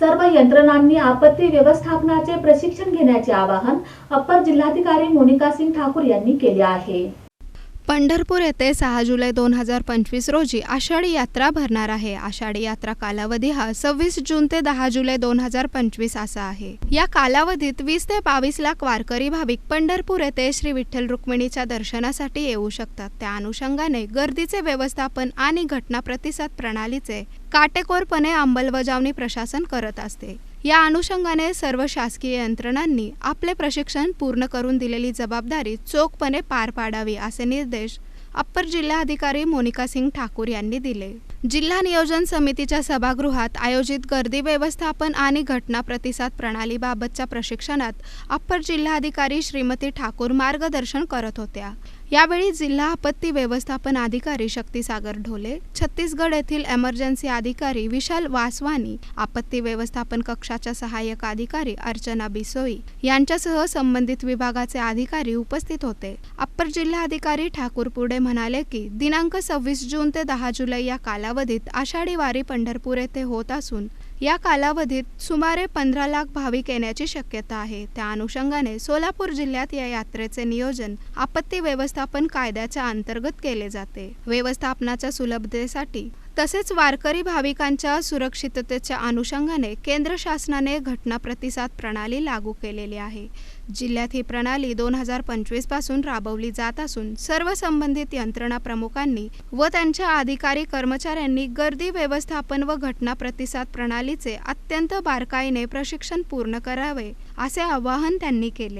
सर्व यंत्रणांनी आपत्ती व्यवस्थापनाचे प्रशिक्षण घेण्याचे आवाहन अप्पर जिल्हाधिकारी मोनिका सिंग ठाकूर यांनी केले आहे. पंढरपूर येथे सहा जुलै दोन हजार पंचवीस रोजी आषाढी यात्रा भरणार आहे. आषाढी यात्रा कालावधी हा सव्वीस जून ते दहा जुलै दोन हजार पंचवीस असा आहे. या कालावधीत वीस ते बावीस लाख वारकरी भाविक पंढरपूर येथे श्री विठ्ठल रुक्मिणीच्या दर्शनासाठी येऊ शकतात. त्या अनुषंगाने गर्दीचे व्यवस्थापन आणि घटना प्रतिसाद प्रणालीचे काटेकोरपणे अंमलबजावणी प्रशासन करत असते. या अनुषंगाने सर्व शासकीय यंत्रणांनी आपले प्रशिक्षण पूर्ण करून दिलेली जबाबदारी चोखपणे पार पाडावी असे निर्देश अप्पर जिल्हाधिकारी मोनिका सिंग ठाकूर यांनी दिले. जिल्हा नियोजन समितीच्या सभागृहात आयोजित गर्दी व्यवस्थापन आणि घटना प्रतिसाद प्रणालीबाबतच्या प्रशिक्षणात अप्पर जिल्हाधिकारी श्रीमती ठाकूर मार्गदर्शन करत होत्या. यावेळी जिल्हा आपत्ती व्यवस्थापन अधिकारी शक्तीसागर ढोले छत्तीसगड येथील एमर्जन्सी अधिकारी विशाल वासवानी आपत्ती व्यवस्थापन कक्षाच्या सहाय्यक अधिकारी अर्चना बिसोई यांच्यासह संबंधित विभागाचे अधिकारी उपस्थित होते. अप्पर जिल्हाधिकारी ठाकूर पुढे म्हणाले की दिनांक सव्वीस जून ते दहा जुलै या कालावधीत आषाढी वारी पंढरपूर येथे होत असून या कालावधीत सुमारे पंधरा लाख भाविक येण्याची शक्यता आहे. त्या अनुषंगाने सोलापूर जिल्ह्यात या यात्रेचे नियोजन आपत्ती व्यवस्थापन कायद्याच्या अंतर्गत केले जाते. व्यवस्थापनाच्या सुलभतेसाठी तसेच वारकरी भाविकांच्या सुरक्षिततेच्या अनुषंगाने केंद्र शासनाने घटना प्रतिसाद प्रणाली लागू केलेली आहे. जिल्ह्यात ही प्रणाली दोन हजार पंचवीसपासून राबवली जात असून सर्व संबंधित यंत्रणा प्रमुखांनी व त्यांच्या अधिकारी कर्मचाऱ्यांनी गर्दी व्यवस्थापन व घटना प्रतिसाद प्रणालीचे अत्यंत बारकाईने प्रशिक्षण पूर्ण करावे असे आवाहन त्यांनी केले.